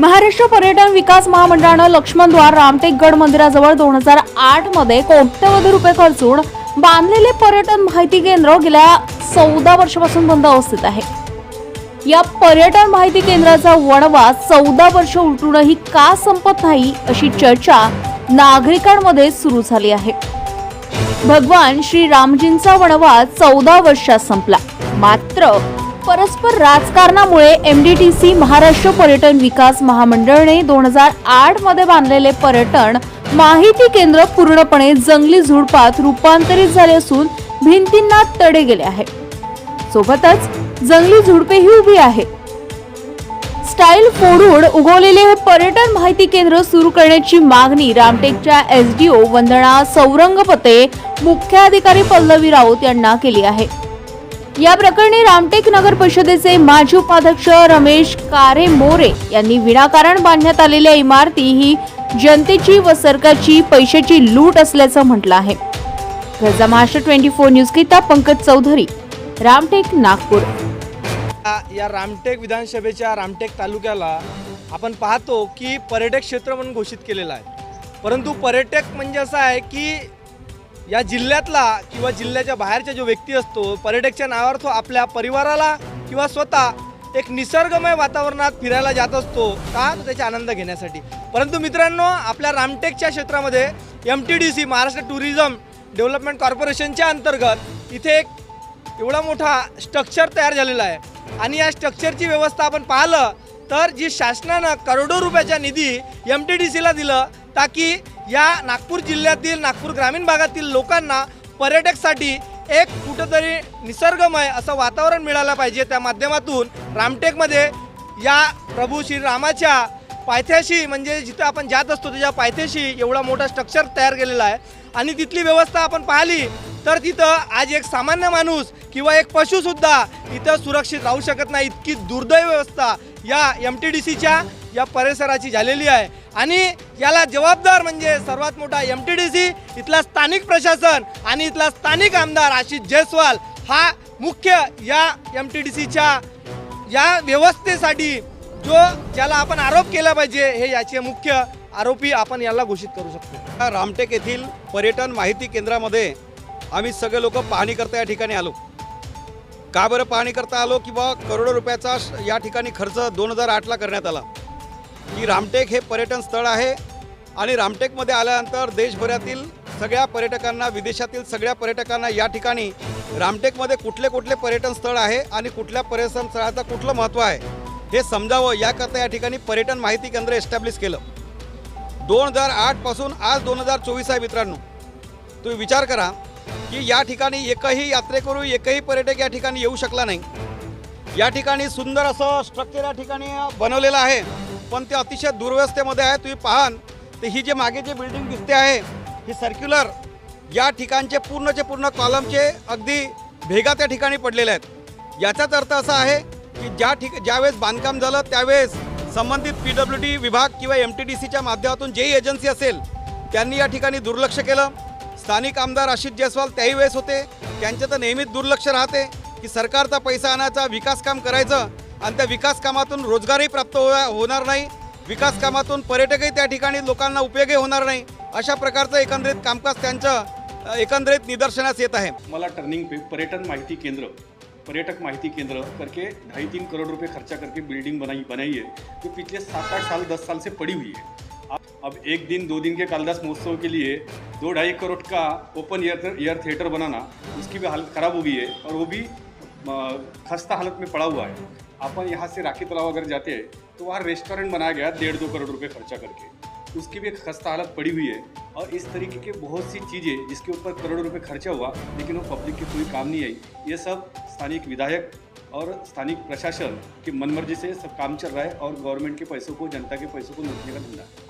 महाराष्ट्र पर्यटन विकास महामंडळानं लक्ष्मणद्वार रामटेक गड मंदिराजवळ दोन हजार आठमध्ये कोट्यवधी रुपये खर्चून बांधलेले पर्यटन माहिती केंद्र गेल्या चौदा वर्षापासून बंद अवस्थेत आहे. या पर्यटन माहिती केंद्राचा वणवा चौदा वर्ष उलटूनही का संपत नाही अशी चर्चा नागरिकांमध्ये सुरू झाली आहे. भगवान श्री रामजींचा वणवा चौदा वर्षात संपला. मात्र परस्पर राजकारणामुळे M D T C Maharashtra पर्यटन विकास महामंडळने दोन हजार आठमध्ये बांधलेले पर्यटन माहिती केंद्र पूर्णपणे जंगली झुडपात रूपांतरित झाले असून भिंतींना तडे गेले आहे सोबतच जंगली झुडपेही उभी आहे स्टाईल फोडून उगवलेले हे पर्यटन माहिती केंद्र सुरू करण्याची मागणी रामटेकच्या एसडीओ वंदना सौरंगपते मुख्याधिकारी पल्लवी राऊत यांना केली आहे. या प्रकरणी रामटेक नगर परिषदेचे माजी उपाध्यक्ष रमेश कारे मोरे यांनी विनाकारण बांधण्यात आलेल्या इमारती ही जनतेची व सरकारची पैशाची लूट असल्याचं म्हटलं आहे. गरजा महाराष्ट्र ट्वेंटी फोर न्यूज किता पंकज चौधरी रामटेक नागपूर. या- या रामटेक विधानसभेच्या रामटेक तालुक्याला आपण पाहतो की पर्यटक क्षेत्र म्हणून घोषित केलेलं आहे. परंतु पर्यटक म्हणजे असं आहे की या जिल्ह्यातला किंवा जिल्ह्याच्या बाहेरचा जो व्यक्ती असतो पर्यटकच्या नावावर तो आपल्या परिवाराला किंवा स्वतः एक निसर्गमय वातावरणात फिरायला जात असतो का त्याचा आनंद घेण्यासाठी? परंतु मित्रांनो आपल्या रामटेकच्या क्षेत्रामध्ये M T D C Maharashtra tourism development कॉर्पोरेशनच्या अंतर्गत इथे एक एवढा मोठा स्ट्रक्चर तयार झालेला आहे. आणि या स्ट्रक्चरची व्यवस्था आपण पाहिलं तर जी शासनानं करोडो रुपयाचा निधी एम टी डी सीला दिलं ताकी या नागपूर जिल्ह्यातील नागपूर ग्रामीण भागातील लोकांना पर्यटकसाठी एक कुठंतरी निसर्गमय असं वातावरण मिळालं पाहिजे. त्या माध्यमातून रामटेकमध्ये या प्रभू श्रीरामाच्या पायथ्याशी म्हणजे जिथं आपण जात असतो त्याच्या पायथ्याशी एवढा मोठा स्ट्रक्चर तयार केलेला आहे. आणि तिथली व्यवस्था आपण पाहिली तर तिथं आज एक सामान्य माणूस किंवा एक पशुसुद्धा इथं सुरक्षित राहू शकत नाही. इतकी दुर्दैव व्यवस्था या एम टी डी सीच्या या परिसराची झालेली आहे. आणि याला जबाबदार म्हणजे सर्वात मोठा एम टी डी सी इथला स्थानिक प्रशासन आणि इथला स्थानिक आमदार आशिष जयस्वाल हा मुख्य या एम टी डी सीच्या या व्यवस्थेसाठी जो ज्याला आपण आरोप केला पाहिजे हे याचे मुख्य आरोपी आपण याला घोषित करू शकतो. रामटेक येथील पर्यटन माहिती केंद्रामध्ये आम्ही सगळे लोक पाहणी करता या ठिकाणी आलो. का बरं पाहणी करता आलो? की बा करोडो रुपयाचा या ठिकाणी खर्च दोन हजार आठला करण्यात आला. की रामटेक हे पर्यटन स्थळ आहे आणि रामटेकमध्ये आल्यानंतर देशभरातील सगळ्या पर्यटकांना विदेशातील सगळ्या पर्यटकांना या ठिकाणी रामटेकमध्ये कुठले कुठले पर्यटन स्थळ आहे आणि कुठल्या पर्यटन स्थळाचं कुठलं महत्त्व आहे हे समजावं याकरता या ठिकाणी पर्यटन माहिती केंद्र एस्टॅब्लिश केलं. दोन हजार आठपासून आज दोन हजार चोवीस आहे मित्रांनो. तुम्ही विचार करा की या ठिकाणी एकही यात्रेकरू एकही पर्यटक या ठिकाणी येऊ शकला नाही. या ठिकाणी सुंदर असं स्ट्रक्चर या ठिकाणी बनवलेलं आहे. पण ते अतिशय दुर्व्यवस्थेमध्ये आहे. तुम्ही पाहान तर ही जे मागे जे बिल्डिंग दिसते आहे ही सर्क्युलर या ठिकाणचे पूर्णचे पूर्ण कॉलमचे अगदी भेगा त्या ठिकाणी पडलेले आहेत. याचाच अर्थ असा आहे की ज्या ठिक ज्यावेळेस बांधकाम झालं त्यावेळेस संबंधित पी डब्ल्यू डी विभाग किंवा एम टी डी सीच्या माध्यमातून जेही एजन्सी असेल त्यांनी या ठिकाणी दुर्लक्ष केलं. स्थानिक आमदार आशिष जयस्वाल त्याही वेळेस होते. त्यांचं तर नेहमीच दुर्लक्ष राहते की सरकारचा पैसा आणायचा विकास काम करायचं आणि त्या विकास कामातून रोजगारही प्राप्त हो होणार नाही. विकास कामातून पर्यटकही त्या ठिकाणी लोकांना उपयोगही होणार नाही. अशा प्रकारचं एकंदरीत कामकाज त्यांचं एकंदरीत निदर्शनास येत आहे. मला टर्निंग पे पर्यटन माहिती केंद्र पर्यटक माहिती केंद्र करके ढाई तीन करोड़ रुपए खर्चा करके बिल्डिंग बनाई बनाई है जो पिछले सात आठ साल दस साल से पड़ी हुई है। अब अब एक दिन दो दिन के कालिदास महोत्सव के लिए दो ढाई करोड़ का ओपन एयर एयर थिएटर बनाना उसकी भी हालत ख़राब हो गई है और वो भी खस्ता हालत में पड़ा हुआ है। अपन यहाँ से राखी तलाव अगर जाते हैं तो वहाँ रेस्टोरेंट बनाया गया, डेढ़ दो करोड़ रुपये खर्चा करके। उसकी भी एक खस्ता हालत पड़ी हुई है और इस तरीके के बहुत सी चीज़ें जिसके ऊपर करोड़ों रुपये खर्चा हुआ, लेकिन वो पब्लिक की कोई काम नहीं आई। ये सब स्थानीय विधायक और स्थानीय प्रशासन की मनमर्जी से सब काम चल रहा है और गवर्नमेंट के पैसों को, जनता के पैसों को लूटने का धंधा है।